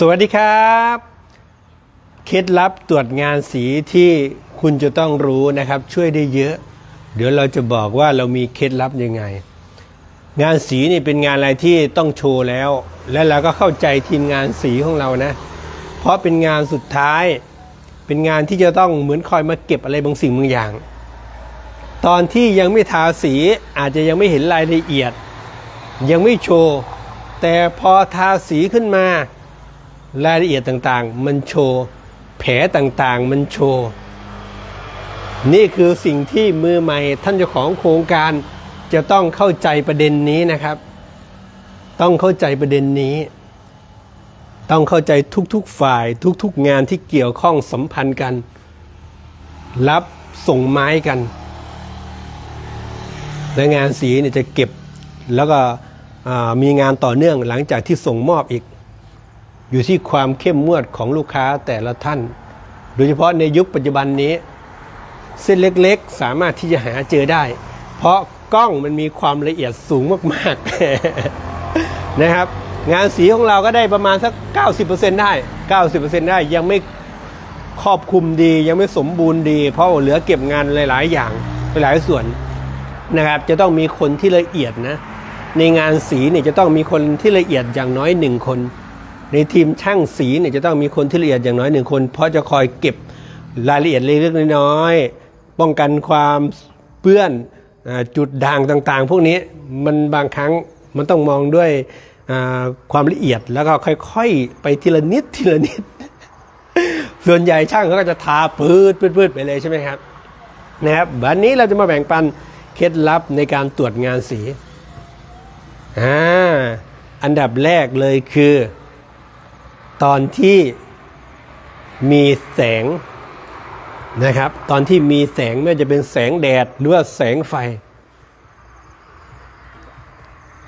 สวัสดีครับ เคล็ดลับตรวจงานสีที่คุณจะต้องรู้นะครับ ช่วยได้เยอะ เดี๋ยวเราจะบอกว่าเรามีเคล็ดลับยังไง งานสีนี่เป็นงานอะไรที่ต้องโชว์แล้ว และเราก็เข้าใจทีมงานสีของเรานะ เพราะเป็นงานสุดท้าย เป็นงานที่จะต้องเหมือนคอยมาเก็บอะไรบางสิ่งบางอย่าง ตอนที่ยังไม่ทาสีอาจจะยังไม่เห็นรายละเอียด ยังไม่โชว์ แต่พอทาสีขึ้นมา รายละเอียดต่างๆ มันโชว์แผลต่างๆ มันโชว์ นี่คือสิ่งที่มือใหม่ท่านเจ้าของโครงการจะต้องเข้าใจประเด็นนี้นะครับ ต้องเข้าใจประเด็นนี้ ต้องเข้าใจทุกๆฝ่ายทุกๆงานที่เกี่ยวข้องสัมพันธ์กัน รับส่งไม้กัน และงานสีเนี่ยจะเก็บแล้วก็มีงานต่อเนื่องหลังจากที่ส่งมอบอีก อยู่ที่ความเข้มงวดของลูกค้าแต่ละท่าน โดยเฉพาะในยุคปัจจุบันนี้ เส้นเล็กๆ สามารถที่จะหาเจอได้ เพราะกล้องมันมีความละเอียดสูงมากๆนะครับ งานสีของเราก็ได้ประมาณสัก 90%ได้ 90%ได้ยังไม่ครอบคลุมดียังไม่สมบูรณ์ดี เพราะเหลือเก็บงานหลาย ๆ อย่างหลายส่วนนะครับ จะต้องมีคนที่ละเอียดนะ ในงานสีเนี่ยจะต้องมีคนที่ละเอียดอย่างน้อยหนึ่งคน ในทีมช่างสีเนี่ยจะต้องมีคนที่ละเอียดอย่างน้อยหนึ่งคน เพราะจะคอยเก็บรายละเอียดเล็กๆน้อยๆป้องกันความเปื้อนจุดด่างต่างๆ พวกนี้มันบางครั้งมันต้องมองด้วยความละเอียดแล้วก็ค่อยๆ ไปทีละนิดทีละนิด ส่วนใหญ่ช่างเขาก็จะทาปืดปืดไปเลยใช่ไหมครับนะครับวันนี้เราจะมาแบ่งปันเคล็ดลับในการตรวจงานสีอ่าอันดับแรกเลยคือ ตอนที่มีแสงนะครับ ตอนที่มีแสงไม่ว่าจะเป็นแสงแดดหรือว่าแสงไฟ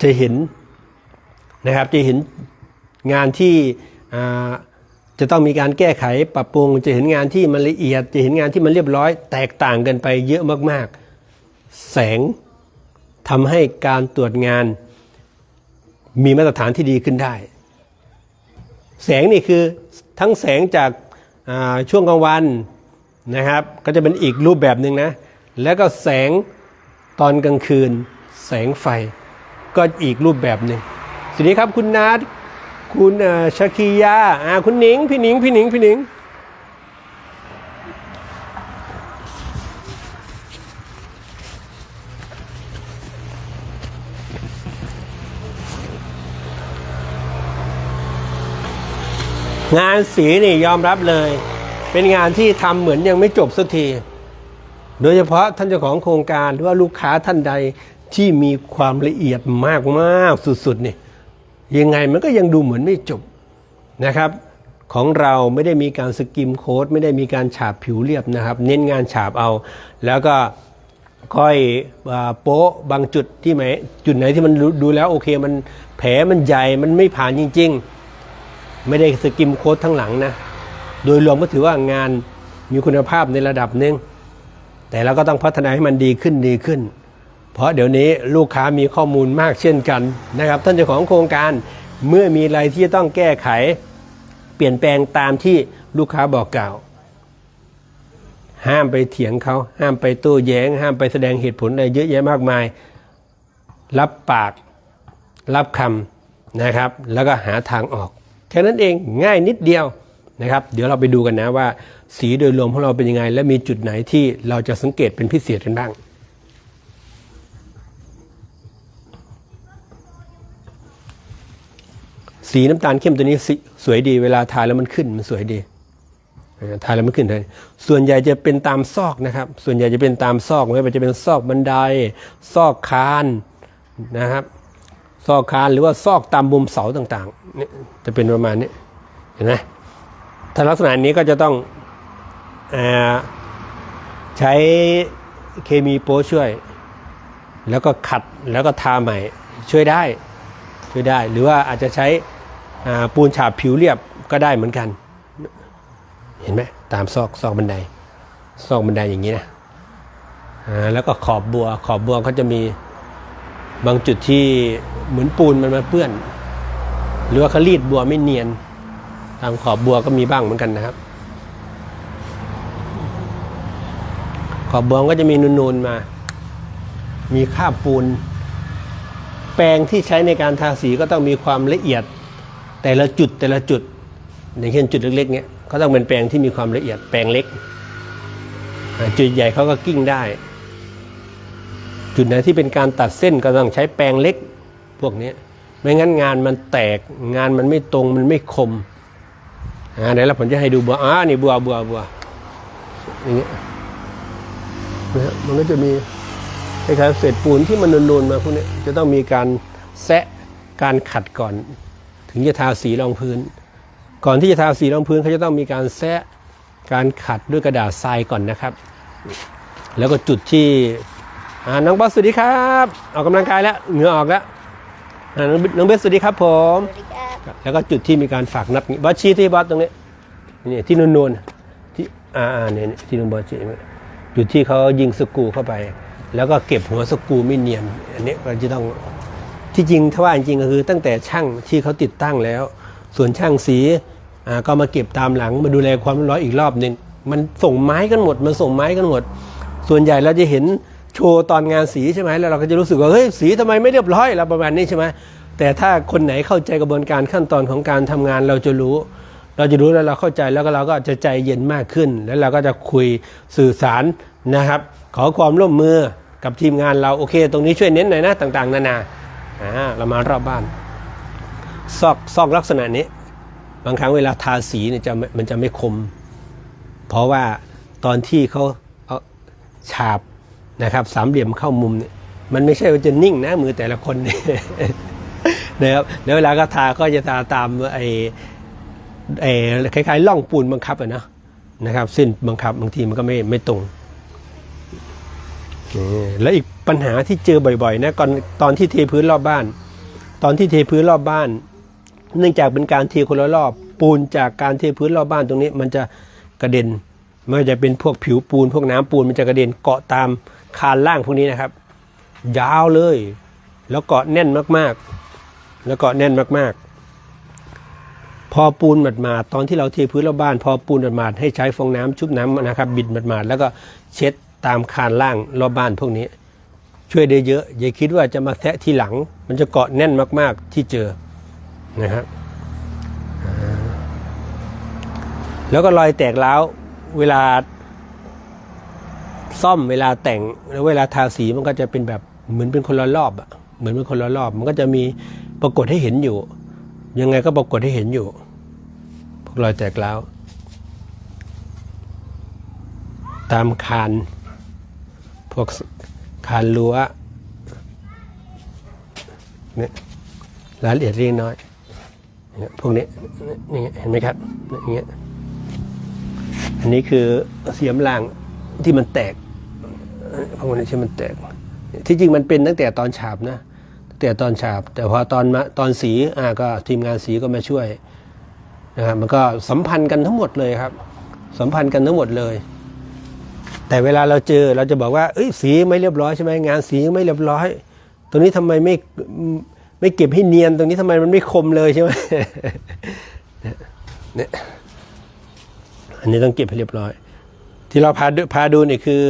จะเห็นนะครับจะเห็นงานที่จะต้องมีการแก้ไขปรับปรุง จะเห็นงานที่มันละเอียด จะเห็นงานที่มันเรียบร้อย แตกต่างกันไปเยอะมาก ๆ แสงทำให้การตรวจงานมีมาตรฐานที่ดีขึ้นได้ แสงนี่คือทั้งแสงจากาช่วงกลางวันนะครับ ก็จะเป็นอีกรูปแบบหนึ่งนะ แล้วก็แสงตอนกลางคืน แสงไฟก็อีกรูปแบบหนึ่งสวัสดีครับคุณนัทคุณชาคียาอ่าคุณหนิง พี่หนิง พี่หนิง พี่หนิง งานสีนี่ยอมรับเลย เป็นงานที่ทำเหมือนยังไม่จบสักที โดยเฉพาะท่านเจ้าของโครงการหรือว่าลูกค้าท่านใดที่มีความละเอียดมากมากๆสุดๆนี่ยังไงมันก็ยังดูเหมือนไม่จบนะครับ ของเราไม่ได้มีการสกิมโค้ดไม่ได้มีการฉาบผิวเรียบนะครับ เน้นงานฉาบเอา แล้วก็ค่อยโป๊ะบางจุดที่ไหนจุดไหนที่มันดูดูแล้วโอเคมันแผลมันใหญ่มันไม่ผ่านจริง ๆ ไม่ได้สกิมโค้ดทั้งหลังนะ โดยรวมก็ถือว่างานมีคุณภาพในระดับหนึ่งแต่เราก็ต้องพัฒนาให้มันดีขึ้นดีขึ้น เพราะเดี๋ยวนี้ลูกค้ามีข้อมูลมากเช่นกันนะครับ ท่านเจ้าของโครงการเมื่อมีอะไรที่จะต้องแก้ไข เปลี่ยนแปลงตามที่ลูกค้าบอกกล่าว ห้ามไปเถียงเขา ห้ามไปโต้แย้ง ห้ามไปแสดงเหตุผลอะไรเยอะแยะมากมาย รับปาก รับคำนะครับ แล้วก็หาทางออก แค่นั้นเองง่ายนิดเดียวนะครับ เดี๋ยวเราไปดูกันนะว่า สีโดยรวมของเราเป็นยังไง และมีจุดไหนที่เราจะสังเกตเป็นพิเศษกันบ้างสีน้ำตาลเข้มตัวนี้สิสวยดีเวลาทาแล้วมันขึ้นมันสวยดีทาแล้วมันขึ้นเลยส่วนใหญ่จะเป็นตามซอกนะครับ ส่วนใหญ่จะเป็นตามซอกไม่ว่าจะเป็นซอกบันได ซอกคานนะครับ ซอกคานหรือว่าซอกตามมุมเสาต่างๆเนี่ยจะเป็นประมาณนี้เห็นไหมถ้าลักษณะนี้ก็จะต้องอใช้เคมีโป๊ช่วย แล้วก็ขัดแล้วก็ทาใหม่ช่วยได้ช่วยได้ หรือว่าอาจจะใช้ปูนฉาบผิวเรียบก็ได้เหมือนกัน เห็นไหมตามซอกซอกบันได ซอกบันไดอย่างนี้นะแล้วก็ขอบบัวขอบบัวเขาจะมีบางจุดที่ เหมือนปูนมันมาเปื้อน หรือว่าเขารีดบัวไม่เนียน ตามขอบบัวก็มีบ้างเหมือนกันนะครับ ขอบบัวก็จะมีนูนๆมา มีคราบปูน แปรงที่ใช้ในการทาสีก็ต้องมีความละเอียด แต่ละจุดแต่ละจุด อย่างเช่นจุดเล็กๆเนี้ยก็ต้องเป็นแปรงที่มีความละเอียดแปรงเล็ก จุดใหญ่เขาก็กิ้งได้จุดไหนที่เป็นการตัดเส้นก็ต้องใช้แปรงเล็ก พวกนี้ไม่งั้นงานมันแตกงานมันไม่ตรงมันไม่คมอ่าเดี๋ยวเราผมจะให้ดูบัวอ่านี่บัวบัวบัวอย่างเงี้ยนะมันก็จะมีคล้ายๆเศษปูนที่มันนูนๆมาพวกนี้จะต้องมีการแซะการขัดก่อน ถึงจะทาสีรองพื้น ก่อนที่จะทาสีรองพื้นเขาจะต้องมีการแซะการขัดด้วยกระดาษทรายก่อนนะครับ แล้วก็จุดที่อ่าน้องบอสสวัสดีครับ ออกกำลังกายแล้วเหงื่อออกแล้ว อ่าน้องน้องเบสสวัสดีครับผม สวัสดีครับ แล้วก็จุดที่มีการฝากนัดบอสชี้ที่บอสตรงนี้นี่ที่นูนๆที่อ่าอ่าเนี่ยเนี่ยที่นูนบอสชี้จุดที่เขายิงสกรูเข้าไป แล้วก็เก็บหัวสกรูไม่เนียนอันนี้เราจะต้องที่จริงถ้าว่าจริงๆก็คือ ตั้งแต่ช่างที่เขาติดตั้งแล้ว ส่วนช่างสีอ่าก็มาเก็บตามหลังมาดูแลความเรียบร้อยอีกรอบหนึ่งมันส่งไม้กันหมดมันส่งไม้กันหมด ส่วนใหญ่เราจะเห็น โชว์ตอนงานสีใช่ไหมแล้วเราก็จะรู้สึกว่าเฮ้ยสีทำไมไม่เรียบร้อยเราประมาณนี้ใช่ไหมแต่ถ้าคนไหนเข้าใจกระบวนการขั้นตอนของการทำงานเราจะรู้ เราจะรู้แล้วเราเข้าใจแล้วก็เราก็จะใจเย็นมากขึ้น แล้วเราก็จะคุยสื่อสารนะครับ ขอความร่วมมือกับทีมงานเราโอเค ตรงนี้ช่วยเน้นหน่อยนะต่างๆ นานาอ่าเรามารอบบ้านซอกซอกลักษณะนี้ บางครั้งเวลาทาสีเนี่ยจะมันจะไม่คม เพราะว่าตอนที่เขาฉาบ นะครับสามเหลี่ยมเข้ามุมเนี่ยมันไม่ใช่ว่าจะนิ่งนะมือแต่ละคนเนี่ยนะครับแล้วเวลาก็ทาก็จะทาตามไอ้ไอ้คล้ายๆล่องปูนบังคับอะนะนะครับเส้นบังคับบางทีมันก็ไม่ไม่ตรงแล้วอีกปัญหาที่เจอบ่อยๆนะก่อนตอนที่เทพื้นรอบบ้าน ตอนที่เทพื้นรอบบ้าน เนื่องจากเป็นการเทคนละรอบ ปูนจากการเทพื้นรอบบ้านตรงนี้ มันจะกระเด็นไม่ว่าจะเป็นพวกผิวปูน พวกน้ำปูนมันจะกระเด็นเกาะตาม คานล่างพวกนี้นะครับ ยาวเลย แล้วเกาะแน่นมากๆ แล้วเกาะแน่นมากๆ พอปูนหมาดๆตอนที่เราเทพื้นรอบบ้าน พอปูนหมาดๆให้ใช้ฟองน้ำชุบน้ำนะครับ บิดหมาดๆแล้วก็เช็ดตามคานล่างรอบบ้านพวกนี้ ช่วยได้เยอะ อย่าคิดว่าจะมาแทะทีหลัง มันจะเกาะแน่นมากๆที่เจอนะครับแล้วก็รอยแตกร้วเวลา ซ่อมเวลาแต่งแล้วเวลาทาสีมันก็จะเป็นแบบเหมือนเป็นคนละรอบอะเหมือนเป็นคนละรอบ มันก็จะมีปรากฏให้เห็นอยู่ ยังไงก็ปรากฏให้เห็นอยู่ พวกรอยแตกร้ว ตามคานพวกคานรั้วเนี่ยรายละเอียดเล็กน้อยเนี่ยพวกนี้นี่เห็นไหมครับอย่างเงี้ยอันนี้คือเสียมราง ที่มันแตกพวกนี้ที่มันแตก ที่จริงมันเป็นตั้งแต่ตอนฉาบนะตั้งแต่ตอนฉาบ แต่พอตอนมาตอนสีอ่าก็ทีมงานสีก็มาช่วยนะครับมันก็สัมพันธ์กันทั้งหมดเลยครับ สัมพันธ์กันทั้งหมดเลย แต่เวลาเราเจอเราจะบอกว่าเอ้ยสีไม่เรียบร้อยใช่ไหมงานสียังไม่เรียบร้อย ตรงนี้ทำไมไม่ไม่เก็บให้เนียน ตรงนี้ทำไมมันไม่คมเลยใช่ไหมเนี่ยอันนี้ต้องเก็บให้เรียบร้อย ที่เราพาดูพาดูเนี่ยคือ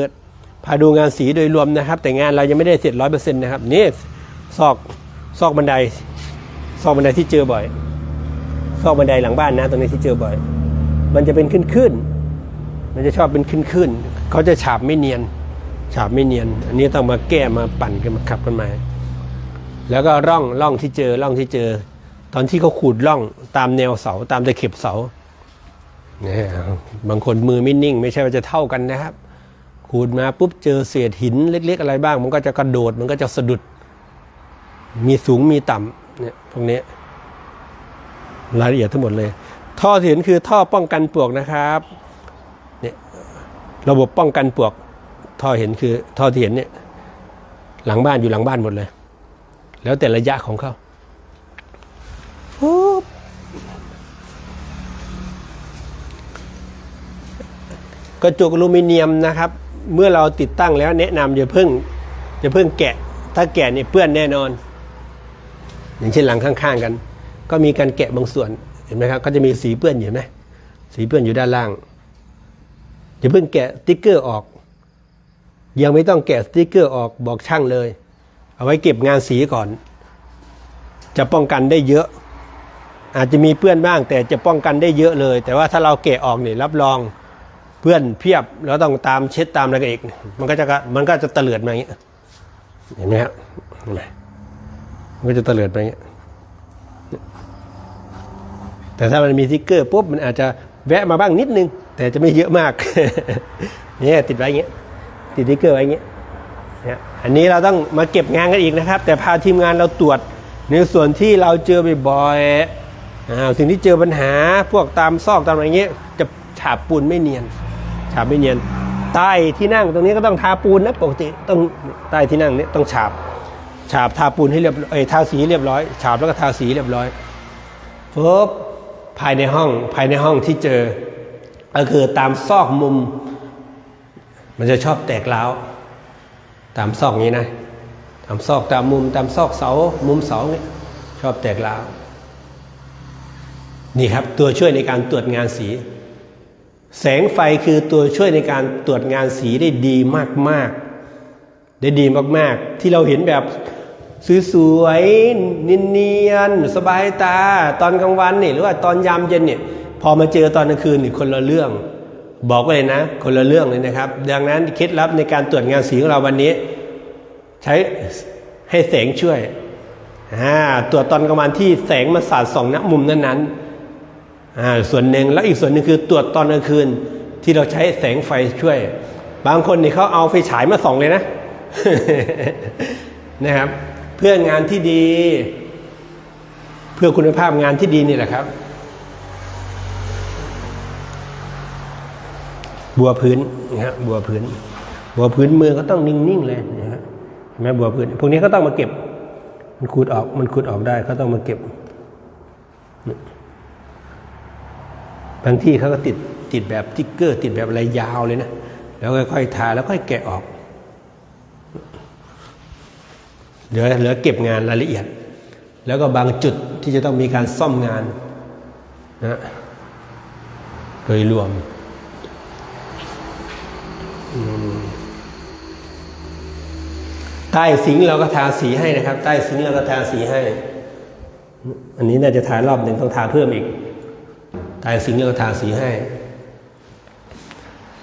พาดูงานสีโดยรวมนะครับ แต่งานเรายังไม่ได้เสร็จร้อยเปอร์เซ็นต์นะครับนี่ซอกซอกบันไดซอกบันไดที่เจอบ่อย ซอกบันไดหลังบ้านนะตรงนี้ที่เจอบ่อย มันจะเป็นขึ้นขึ้นมันจะชอบเป็นขึ้นขึ้นเขาจะฉาบไม่เนียน ฉาบไม่เนียน อันนี้ต้องมาแก้มาปั่นกันมาขับกันมาแล้วก็ร่องร่องที่เจอร่องที่เจอ ตอนที่เขาขูดร่องตามแนวเสาตามตะเข็บเสา นี่ยบางคนมือไม่นิ่ง ไม่ใช่ว่าจะเท่ากันนะครับ ขูดมาปุ๊บเจอเศษหินเล็ก ๆ อะไรบ้าง มันก็จะกระโดดมันก็จะสะดุด มีสูงมีต่ำเนี่ยพวกนี้รายละเอียดทั้งหมดเลย ท่อที่เห็นคือท่อป้องกันปลวกนะครับเนี่ยระบบป้องกันปลวก ท่อเห็นคือท่อที่เห็นเนี่ยหลังบ้านอยู่หลังบ้านหมดเลย แล้วแต่ระยะของเขาปุ๊บ กระจกอลูมิเนียมนะครับ เมื่อเราติดตั้งแล้วแนะนำอย่าเพิ่งอย่าเพิ่งแกะ ถ้าแกะเนี่ยเปื้อนแน่นอน อย่างเช่นหลังข้างๆกัน ก็มีการแกะบางส่วนเห็นไหมครับก็จะมีสีเปื้อนอยู่นไหมสีเปื้อนอยู่ด้านล่างอย่าเพิ่งแกะสติ๊กเกอร์ออก ยังไม่ต้องแกะสติ๊กเกอร์ออกบอกช่างเลย เอาไว้เก็บงานสีก่อน จะป้องกันได้เยอะ อาจจะมีเปื้อนบ้าง แต่จะป้องกันได้เยอะเลย แต่ว่าถ้าเราแกะออกเนี่ยรับรอง เพื่อนเพียบแล้วต้องตามเช็ดตามอะไรกันอีก มันก็จะมันก็จะเตลิดมาอย่างเงี้ยเห็นไหมครับมันก็จะเตลิดมาอย่างเงี้ยแต่ถ้ามันมีสติ๊กเกอร์ปุ๊บมันอาจจะแวะมาบ้างนิดนึง แต่จะไม่เยอะมากเนี่ยติดไว้อย่างเงี้ยติดสติ๊กเกอร์ไว้อย่างเงี้ยเนี่ยอันนี้เราต้องมาเก็บงานกันอีกนะครับ แต่พาทีมงานเราตรวจในส่วนที่เราเจอบ่อยๆอ่าสิ่งที่เจอปัญหาพวกตามซอกตามอะไรเงี้ยจะฉาบปูนไม่เนียน ฉาบไม่เนียนใต้ที่นั่งตรงนี้ก็ต้องทาปูนนะปกติต้องใต้ที่นั่งเนี้ต้องฉาบ ฉาบทาปูนให้เรียบเอ้ยทาสีเรียบร้อยฉาบแล้วก็ทาสีเรียบร้อยปุ๊บภายในห้องภายในห้องที่เจอ ก็คือตามซอกมุม มันจะชอบแตกร้าวตามซอกนี้นะตามซอกตามมุม ตามซอกเสา มุมเสาเนี่ยชอบแตกร้าวนี่ครับตัวช่วยในการตรวจงานสี แสงไฟคือตัวช่วยในการตรวจงานสีได้ดีมากๆ ได้ดีมากๆ ที่เราเห็นแบบสวยๆเนียนๆสบายตา ตอนกลางวันเนี่ยหรือว่าตอนยามเย็นเนี่ยพอมาเจอตอนกลางคืนนี่คนละเรื่อง บอกไว้เลยนะ คนละเรื่องเลยนะครับ ดังนั้นเคล็ดลับในการตรวจงานสีของเราวันนี้ ใช้ให้แสงช่วยตรวจตอนกลางวันที่แสงมาสาดส่องณมุมนั้นๆ ส่วนหนึ่งแล้วอีกส่วนหนึ่งคือตรวจตอนกลางคืนที่เราใช้แสงไฟช่วย บางคนนี่เขาเอาไฟฉายมาส่องเลยนะนะครับ เพื่องานที่ดี เพื่อคุณภาพงานที่ดีนี่แหละครับ บัวพื้นนะฮะบัวพื้น บัวพื้นมือก็ต้องนิ่งๆเลยนะฮะเห็นไหมบัวพื้นพวกนี้ก็ต้องมาเก็บ มันขูดออกมันขูดออกได้เขาต้องมาเก็บ บางที่เขาก็ติดติดแบบติ๊กเกอร์ ติดแบบอะไรยาวเลยนะแล้วค่อยๆทาแล้วค่อยแกะออกเหลือเหลือเก็บงานรายละเอียด แล้วก็บางจุดที่จะต้องมีการซ่อมงานนะโดยรวมใต้สิงเราก็ทาสีให้นะครับ ใต้สิงเราก็ทาสีให้ อันนี้น่าจะทารอบหนึ่งต้องทาเพิ่มอีก ใต้สิงค์เราก็ทาสีให้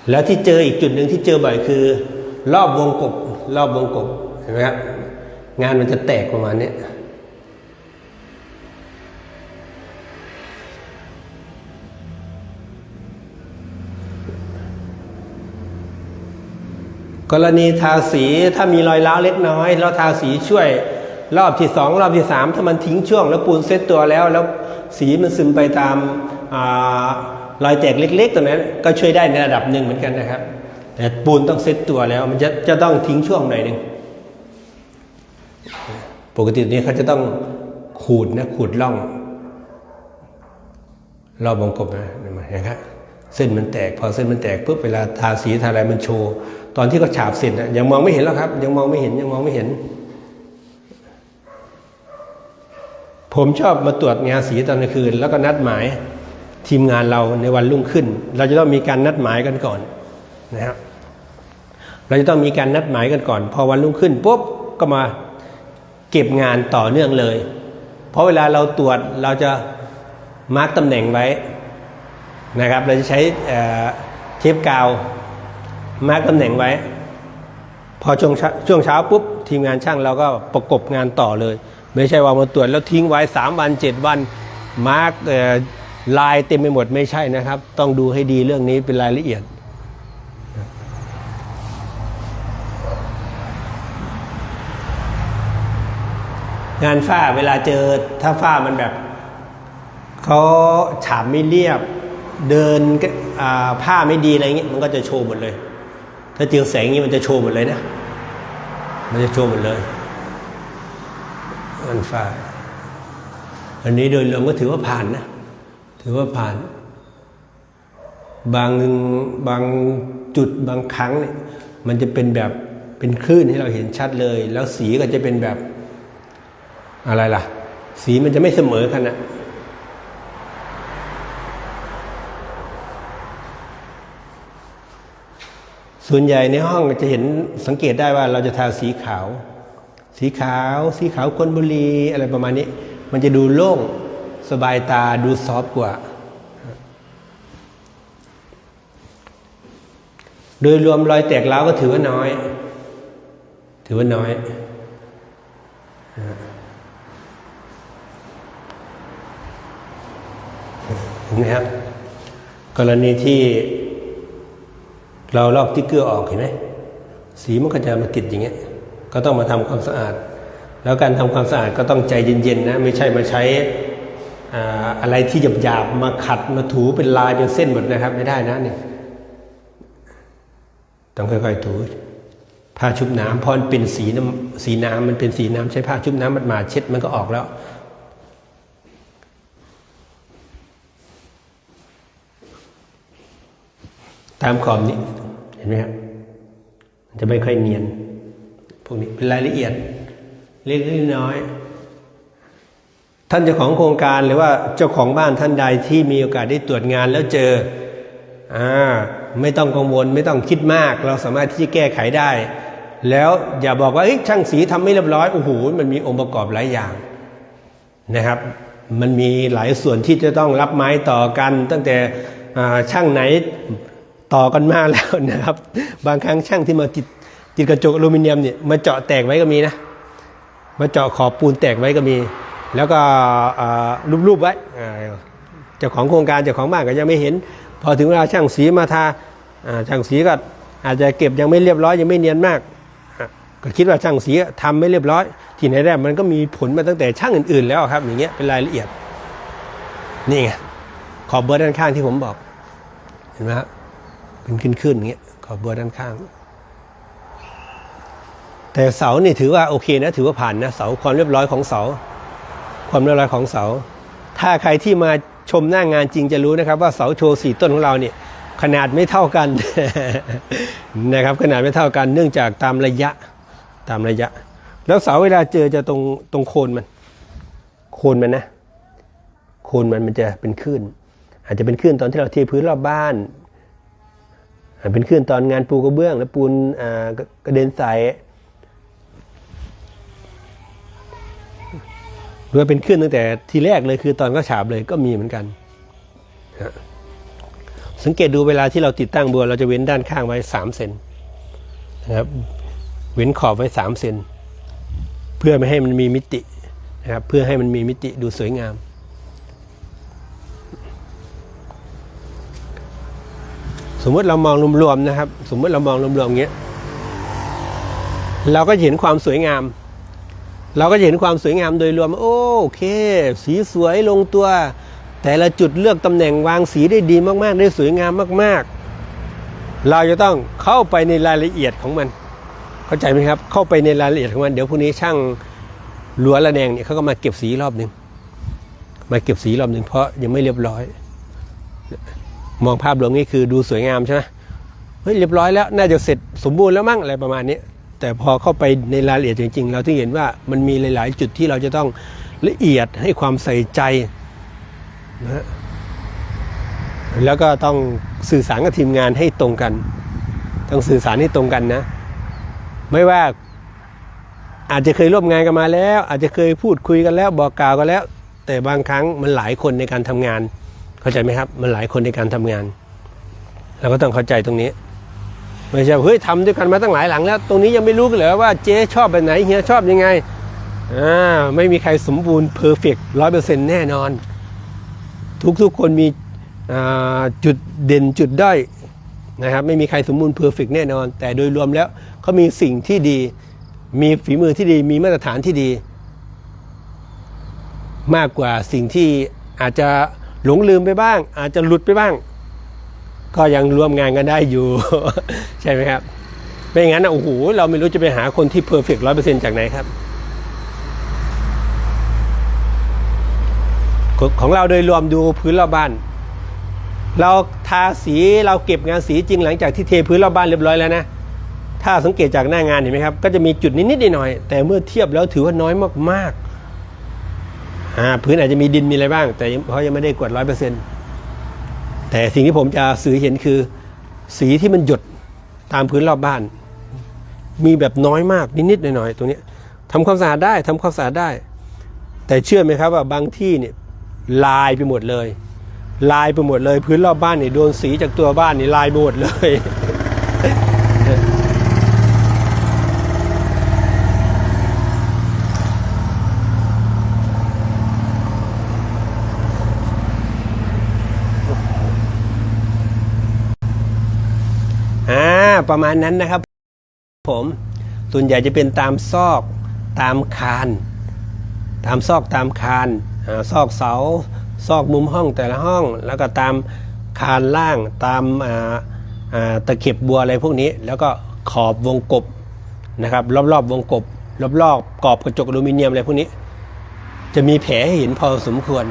แล้วที่เจออีกจุดหนึ่งที่เจอบ่อยคือ รอบวงกบ รอบวงกบเห็นไหมครับงานมันจะแตกประมาณนี้กรณีทาสีถ้ามีรอยร้าวเล็กน้อย แล้วทาสีช่วย รอบที่สองรอบที่สามถ้ามันทิ้งช่วง แล้วปูนเซตตัวแล้ว แล้วสีมันซึมไปตาม รอยแตกเล็ก ๆตรงนั้นก็ช่วยได้ในระดับหนึ่งเหมือนกันนะครับ แต่ปูนต้องเซตตัวแล้ว มันจะจะต้องทิ้งช่วงหน่อยหนึ่งปกตินี้เขาจะต้องขูดนะขูดร่องรอบวงกบนะเห็นครับเส้นมันแตก พอเส้นมันแตกปุ๊บเวลาทาสีทาอะไรมันโชว์ตอนที่เขาฉาบเสร็จนะยังมองไม่เห็นแล้วครับ ยังมองไม่เห็นยังมองไม่เห็น ผมชอบมาตรวจงานสีตอนกลางคืน แล้วก็นัดหมาย ทีมงานเราในวันรุ่งขึ้น เราจะต้องมีการนัดหมายกันก่อนนะครับเราจะต้องมีการนัดหมายกันก่อน พอวันรุ่งขึ้นปุ๊บก็มาเก็บงานต่อเนื่องเลย เพราะเวลาเราตรวจเราจะมาร์กตำแหน่งไว้นะครับ เราจะใช้เทปกาวมาร์กตำแหน่งไว้ พอช่วงช่วงเช้าปุ๊บทีมงานช่างเราก็ประกบงานต่อเลย ไม่ใช่ว่ามาตรวจแล้วทิ้งไว้ 3 วัน 7 วันมาร์ก ลายเต็มไปหมดไม่ใช่นะครับ ต้องดูให้ดีเรื่องนี้เป็นรายละเอียด งานฝ้าเวลาเจอถ้าฝ้ามันแบบเขาฉาบไม่เรียบเดินผ้าไม่ดีอะไรเงี้ยมันก็จะโชว์หมดเลย ถ้าเจอแสงนี้มันจะโชว์หมดเลยนะ มันจะโชว์หมดเลยงานฝ้าอันนี้โดยรวมก็ถือว่าผ่านนะ ถือว่าผ่าน บางบางจุดบางครั้งเนี่ยมันจะเป็นแบบเป็นคลื่นให้เราเห็นชัดเลย แล้วสีก็จะเป็นแบบอะไรล่ะ สีมันจะไม่เสมอกันนะส่วนใหญ่ในห้องจะเห็นสังเกตได้ว่าเราจะทาสีขาว สีขาว สีขาวคนบุรีอะไรประมาณนี้ มันจะดูโล่ง สบายตาดูซอฟต์กว่า โดยรวมรอยแตกร้าวก็ถือว่าน้อย ถือว่าน้อย เห็นไหมครับ กรณีที่เราลอกติ๊กเกอร์ออกเห็นไหมสีมันก็จะมาติดอย่างเงี้ย ก็ต้องมาทำความสะอาด แล้วการทำความสะอาดก็ต้องใจเย็นๆนะ ไม่ใช่มาใช้ อะไรที่หยาบๆมาขัดมาถูเป็นลายเป็นเส้นหมดนะครับ ไม่ได้นะเนี่ยต้องค่อยๆถูผ้าชุบน้ำพราะมันเป็นสีน้ำสีน้ำมันเป็นสีน้ำใช้ผ้าชุบน้ำมันมาเช็ดมันก็ออกแล้วตามขอบนี้เห็นไหมครับจะไม่ค่อยเนียน พวกนี้เป็นรายละเอียด เล็กๆน้อยๆ ท่านเจ้าของโครงการหรือว่าเจ้าของบ้านท่านใดที่มีโอกาสได้ตรวจงานแล้วเจออ่าไม่ต้องกังวลไม่ต้องคิดมาก เราสามารถที่จะแก้ไขได้ แล้วอย่าบอกว่าช่างสีทำไม่เรียบร้อยโอ้โหมันมีองค์ประกอบหลายอย่างนะครับ มันมีหลายส่วนที่จะต้องรับไม้ต่อกัน ตั้งแต่ช่างไหนต่อกันมาแล้วนะครับ บางครั้งช่างที่มาติดติดกระจกอลูมิเนียมเนี่ยมาเจาะแตกไว้ก็มีนะมาเจาะขอบปูนแตกไว้ก็มี แล้วก็รูปๆไว้เจ้าของโครงการเจ้าของบ้านก็ยังไม่เห็น พอถึงเวลาช่างสีมาทาช่างสีก็อาจจะเก็บยังไม่เรียบร้อยยังไม่เนียนมาก ก็คิดว่าช่างสีทำไม่เรียบร้อย ที่ไหนได้มันก็มีผลมาตั้งแต่ช่างอื่น ๆ แล้วครับอย่างเงี้ยเป็นรายละเอียดนี่ไงขอบเบอร์ด้านข้างที่ผมบอกเห็นไหมครับเป็นขึ้นขึ้นๆอย่างเงี้ยขอบเบัวด้านข้าง แต่เสานี่ถือว่าโอเคนะถือว่าผ่านนะเสาความเรียบร้อยของเสา ความเรียบร้อยของเสา ถ้าใครที่มาชมหน้างงานจริงจะรู้นะครับ ว่าเสาโชว์สี่ต้นของเราเนี่ยขนาดไม่เท่ากันนะครับ ขนาดไม่เท่ากันเนื่องจากตามระยะตามระยะ แล้วเสาเวลาเจอจะตรงตรงโคนมัน โคนมันนะ โคนมันมันจะเป็นคลื่นอาจจะเป็นคลื่นตอนที่เราเทพื้นรอบบ้านอ่าเป็นคลื่นตอนงานปูกระเบื้อง แล้วปูนกระกระเด็นใส่ รือเป็นคลื่นตั้งแต่ทีแรกเลยคือตอนก็ฉาบเลยก็มีเหมือนกัน สังเกตดูเวลาที่เราติดตั้งบัว เราจะเว้นด้านข้างไว้สามเซนนะครับเว้นขอบไว้สามเซนเพื่อไม่ให้มันมีมิตินะครับเพื่อให้มันมีมิติดูสวยงาม สมมติเรามองรวมๆนะครับ สมมติเรามองรวมๆอย่างเงี้ยเราก็เห็นความสวยงาม เราก็จะเห็นความสวยงามโดยรวม โอเค สีสวยลงตัว แต่ละจุดเลือกตำแหน่งวางสีได้ดีมากๆ ได้สวยงามมากๆ เราจะต้องเข้าไปในรายละเอียดของมัน เข้าใจไหมครับ เข้าไปในรายละเอียดของมัน เดี๋ยวพรุ่งนี้ช่างลัวระแนงเนี่ยเขาก็มาเก็บสีรอบหนึ่งมาเก็บสีรอบหนึ่งเพราะยังไม่เรียบร้อย มองภาพรวมนี่คือดูสวยงามใช่ไหมเฮ้ยเรียบร้อยแล้ว น่าจะเสร็จสมบูรณ์แล้วมั้งอะไรประมาณนี้ แต่พอเข้าไปในรายละเอียดจริง ๆ เราถึงเห็นว่ามันมีหลาย ๆ จุดที่เราจะต้องละเอียดให้ความใส่ใจนะฮะแล้วก็ต้องสื่อสารกับทีมงานให้ตรงกัน ต้องสื่อสารให้ตรงกันนะ ไม่ว่าอาจจะเคยร่วมงานกันมาแล้ว อาจจะเคยพูดคุยกันแล้วบอกกล่าวกันแล้ว แต่บางครั้งมันหลายคนในการทำงาน เข้าใจไหมครับ มันหลายคนในการทำงาน เราก็ต้องเข้าใจตรงนี้ ไม่ใช่เฮ้ยทำด้วยกันมาตั้งหลายหลังแล้ว ตรงนี้ยังไม่รู้กันเหรอว่าเจ๊ชอบแบบไหนเฮียชอบยังไงอ่าไม่มีใครสมบูรณ์เพอร์เฟก์ร้อยเปอร์เซ็นต์แน่นอน ทุกๆคนมีจุดเด่นจุดด้อยนะครับไม่มีใครสมบูรณ์เพอร์เฟกแน่นอน แต่โดยรวมแล้วเขามีสิ่งที่ดี มีฝีมือที่ดีมีมาตรฐานที่ดี มากกว่าสิ่งที่อาจจะหลงลืมไปบ้าง อาจจะหลุดไปบ้าง ก็ยังร่วมงานกันได้อยู่ ใช่ไหมครับ ไม่งั้นโอ้โหเราไม่รู้จะไปหาคนที่เพอร์เฟกต์ร้อยเปอร์เซ็นต์จากไหนครับ ของเราโดยรวมดูพื้นรอบบ้าน เราทาสีเราเก็บงานสีจริงหลังจากที่เทพื้นรอบบ้านเรียบร้อยแล้วนะถ้าสังเกตจากหน้างานเห็นไหมครับ ก็จะมีจุดนิดๆหน่อยๆแต่เมื่อเทียบแล้วถือว่าน้อยมากๆพื้นอาจจะมีดินมีอะไรบ้าง แต่เพราะยังไม่ได้กวดร้อยเปอร์เซ็นต์ แต่สิ่งที่ผมจะสื่อเห็นคือ สีที่มันหยดตามพื้นรอบบ้าน มีแบบน้อยมากนิดๆหน่อยๆตรงนี้ทำความสะอาดได้ทำความสะอาดได้ แต่เชื่อไหมครับว่าบางที่เนี่ยลายไปหมดเลย ลายไปหมดเลย พื้นรอบบ้านเนี่ยโดนสีจากตัวบ้านนี่ลายไปหมดเลย อ่า ประมาณนั้นนะครับ ผมส่วนใหญ่จะเป็นตามซอกตามคาน ตามซอกตามคานซอกเสา ซอกมุมห้องแต่ละห้อง แล้วก็ตามคานล่างตามาาตะเข็บบัวอะไรพวกนี้ แล้วก็ขอบวงกบนะครับ รอบๆวงกบรอบๆกรอบกระจกอลูมิเนียมอะไรพวกนี้ จะมีแผลให้เห็นพอสมควร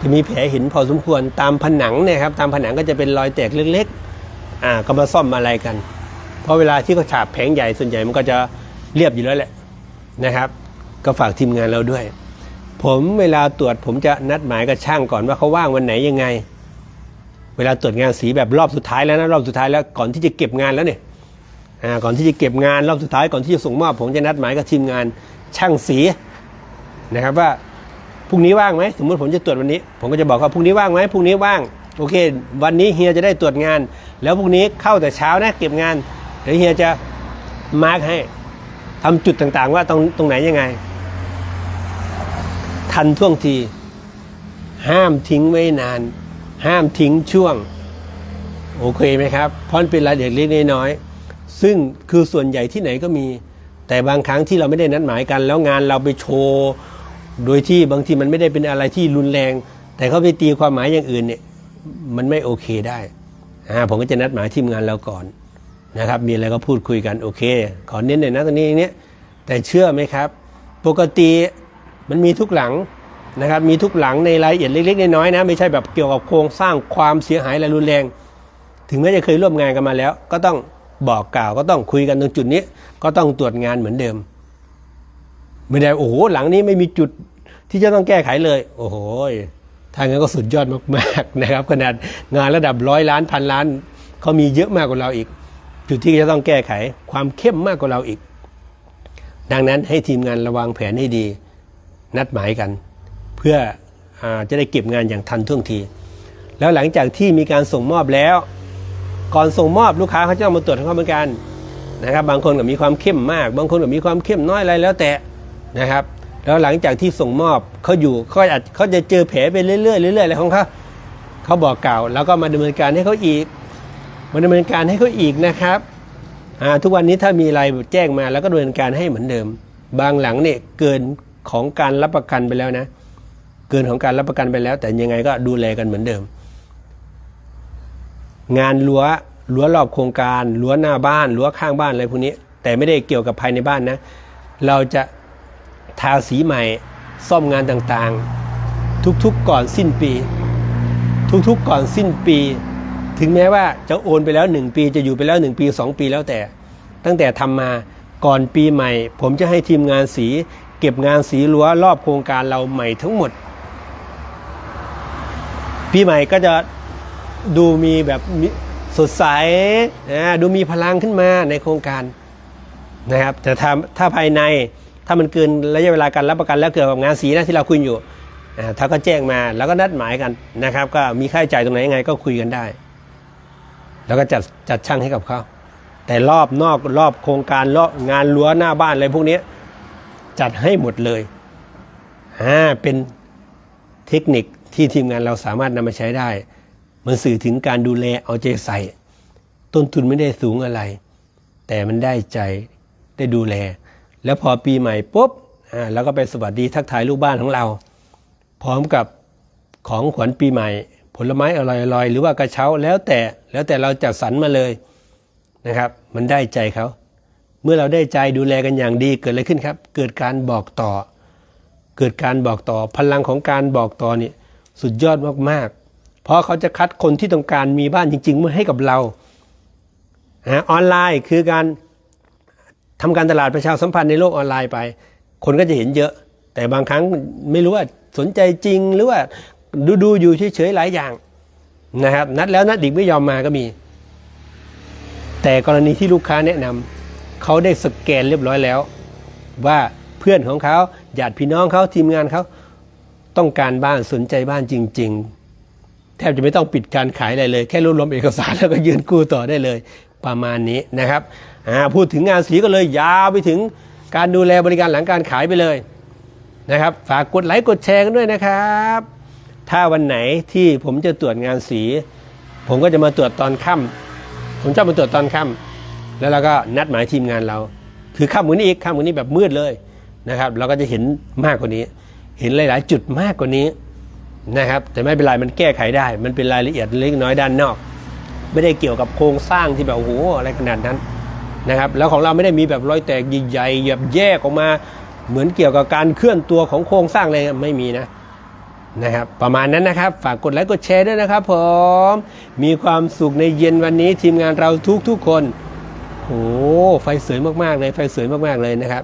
จะมีแผลเห็นพอสมควรตามผนังเนี่ยครับตามผนังก็จะเป็นรอยแตกเล็กๆ อ่าก็มาซ่อมอะไรกัน เพราะเวลาที่เขาฉาบแผงใหญ่ส่วนใหญ่มันก็จะเรียบอยู่แล้วแหละนะครับ ก็ฝากทีมงานเราด้วย ผมเวลาตรวจผมจะนัดหมายกับช่างก่อนว่าเขาว่างวันไหนยังไง เวลาตรวจงานสีแบบรอบสุดท้ายแล้วนะรอบสุดท้ายแล้วก่อนที่จะเก็บงานแล้วเนี่ยอ่าก่อนที่จะเก็บงานรอบสุดท้ายก่อนที่จะส่งมอบ ผมจะนัดหมายกับทีมงานช่างสีนะครับว่าพรุ่งนี้ว่างไหมสมมติผมจะตรวจวันนี้ ผมก็จะบอกว่าพรุ่งนี้ว่างไหมพรุ่งนี้ว่าง โอเค วันนี้เฮียจะได้ตรวจงาน แล้วพรุ่งนี้เข้าแต่เช้านะเก็บงานเดี๋ยวเฮียจะมาร์กให้ทำจุดต่างๆ ว่าตรงตรงไหนยังไง ทันท่วงที ห้ามทิ้งไว้นาน ห้ามทิ้งช่วง โอเคไหมครับเพราะเป็นรายละเอียดเล็กๆน้อยๆซึ่งคือส่วนใหญ่ที่ไหนก็มี แต่บางครั้งที่เราไม่ได้นัดหมายกัน แล้วงานเราไปโชว์ โดยที่บางทีมันไม่ได้เป็นอะไรที่รุนแรง แต่เขาไปตีความหมายอย่างอื่นเนี่ย มันไม่โอเคได้ ผมก็จะนัดหมายทีมงานเราก่อนนะครับ มีอะไรก็พูดคุยกันโอเค ขอเน้นหน่อยนะตรงนี้เนี้ยแต่เชื่อไหมครับ ปกติมันมีทุกหลังนะครับ มีทุกหลังในรายละเอียดเล็กๆน้อยๆนะ ไม่ใช่แบบเกี่ยวกับโครงสร้างความเสียหายอะไรรุนแรง ถึงแม้จะเคยร่วมงานกันมาแล้ว ก็ต้องบอกกล่าวก็ต้องคุยกันตรงจุดนี้ ก็ต้องตรวจงานเหมือนเดิม ไม่ได้โอ้โหหลังนี้ไม่มีจุดที่จะต้องแก้ไขเลย โอ้โห ทางนั้นก็สุดยอดมากๆนะครับขนาดงานระดับร้อยล้านพันล้านเขามีเยอะมากกว่าเราอีก จุดที่จะต้องแก้ไขความเข้มมากกว่าเราอีก ดังนั้นให้ทีมงานระวังแผนให้ดี นัดหมายกัน เพื่ออจะได้เก็บงานอย่างทันท่วงที แล้วหลังจากที่มีการส่งมอบแล้ว ก่อนส่งมอบลูกค้าเขาจะต้องมาตรวจของเขาเหมือนกันนะครับ บางคนก็มีความเข้มมาก บางคนก็มีความเข้มน้อยอะไรแล้วแต่นะครับ แล้วหลังจากที่ส่งมอบเขาอยู่เขาอาจเขาจะเจอแผลไปเรื่อยๆเรื่อยๆอะไรของเขาเขาบอกกล่าว แล้วก็มาดำเนินการให้เขาอีกมาดำเนินการให้เขาอีกนะครับทุกวันนี้ถ้ามีอะไรแจ้งมาแล้วก็ดำเนินการให้เหมือนเดิม บางหลังเนี่ยเกินของการรับประกันไปแล้วนะ เกินของการรับประกันไปแล้ว แต่ยังไงก็ดูแลกันเหมือนเดิม งานรั้วรั้วรอบโครงการรั้วหน้าบ้านรั้วข้างบ้านอะไรพวกนี้ แต่ไม่ได้เกี่ยวกับภายในบ้านนะ เราจะ ทาสีใหม่ ซ่อมงานต่างๆ ทุกๆก่อนสิ้นปี ทุกๆก่อนสิ้นปี ถึงแม้ว่าจะโอนไปแล้ว 1 ปีจะอยู่ไปแล้ว 1 ปี 2 ปีแล้วแต่ ตั้งแต่ทำมาก่อนปีใหม่ ผมจะให้ทีมงานสี เก็บงานสีรั้วรอบโครงการเราใหม่ทั้งหมด ปีใหม่ก็จะดูมีแบบสดใสนะดูมีพลังขึ้นมาในโครงการนะครับแต่ถ้าถ้าภายใน ถ้ามันเกินระยะเวลาการรับประกันแล้วเกี่ยวกับงานสีนะที่เราคุยอยู่อ่าถ้าก็แจ้งมาแล้วก็นัดหมายกันนะครับ ก็มีค่าใช้จ่ายตรงไหนยังไงก็คุยกันได้ แล้วก็จัดจัดช่างให้กับเขาแต่รอบนอกรอบโครงการรอบงานรั้วหน้าบ้านอะไรพวกนี้จัดให้หมดเลยอ่าเป็นเทคนิคที่ทีมงานเราสามารถนำมาใช้ได้ มันสื่อถึงการดูแลเอาใจใส่ ต้นทุนไม่ได้สูงอะไร แต่มันได้ใจได้ดูแล แล้วพอปีใหม่ปุ๊บอ่าแล้วก็ไปสวัสดีทักทายลูกบ้านของเรา พร้อมกับของขวัญปีใหม่ ผลไม้อร่อยๆ หรือว่ากระเช้าแล้วแต่แล้วแต่เราจัดสรรมาเลยนะครับ มันได้ใจเขาเมื่อเราได้ใจดูแลกันอย่างดีเกิดอะไรขึ้นครับ เกิดการบอกต่อ เกิดการบอกต่อพลังของการบอกต่อนี่สุดยอดมากๆ เพราะเขาจะคัดคนที่ต้องการมีบ้านจริงๆมาให้กับเราออนไลน์คือการ ทำการตลาดประชาสัมพันธ์ในโลกออนไลน์ไป คนก็จะเห็นเยอะ แต่บางครั้งไม่รู้ว่าสนใจจริงหรือว่าดูดูอยู่เฉยๆหลายอย่างนะครับ นัดแล้วนัดอีกไม่ยอมมาก็มีแแต่กรณีที่ลูกค้าแนะนำเขาได้สแกนเรียบร้อยแล้ว ว่าเพื่อนของเขาญาติพี่น้องเขาทีมงานเขาต้องการบ้านสนใจบ้านจริง ๆ แทบจะไม่ต้องปิดการขายอะไรเลย แค่รวบรวมเอกสารแล้วก็ยืนกู้ต่อได้เลยประมาณนี้นะครับ อ่าพูดถึงงานสีก็เลยยาวไปถึงการดูแลบริการหลังการขายไปเลยนะครับ ฝากกดไลค์กดแชร์กันด้วยนะครับ ถ้าวันไหนที่ผมจะตรวจงานสี ผมก็จะมาตรวจตอนค่ำผมชอบมาตรวจตอนค่ำแล้วเราก็นัดหมายทีมงานเรา คือค่ำกว่านี้อีกค่ำกว่านี้แบบมืดเลยนะครับ เราก็จะเห็นมากกว่านี้ เห็นหลาย ๆ จุดมากกว่านี้นะครับ แต่ไม่เป็นไรมันแก้ไขได้ มันเป็นรายละเอียดเล็กน้อยด้านนอก ไม่ได้เกี่ยวกับโครงสร้างที่แบบโอ้โหอะไรขนาดนั้น นะครับแล้วของเราไม่ได้มีแบบรอยแตกใหญ่ๆแบบแยกออกมา เหมือนเกี่ยวกับการเคลื่อนตัวของโครงสร้างอะไรไม่มีนะนะครับประมาณนั้นนะครับ ฝากกดไลค์กดแชร์ด้วยนะครับผมมีความสุขในเย็นวันนี้ทีมงานเราทุกๆคนโอ้ไฟสวยมากๆเลยไฟสวยมากๆเลยนะครับ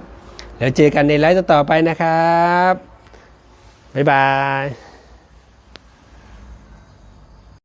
แล้วเจอกันในไลฟ์ต่อไปนะครับบ๊ายบาย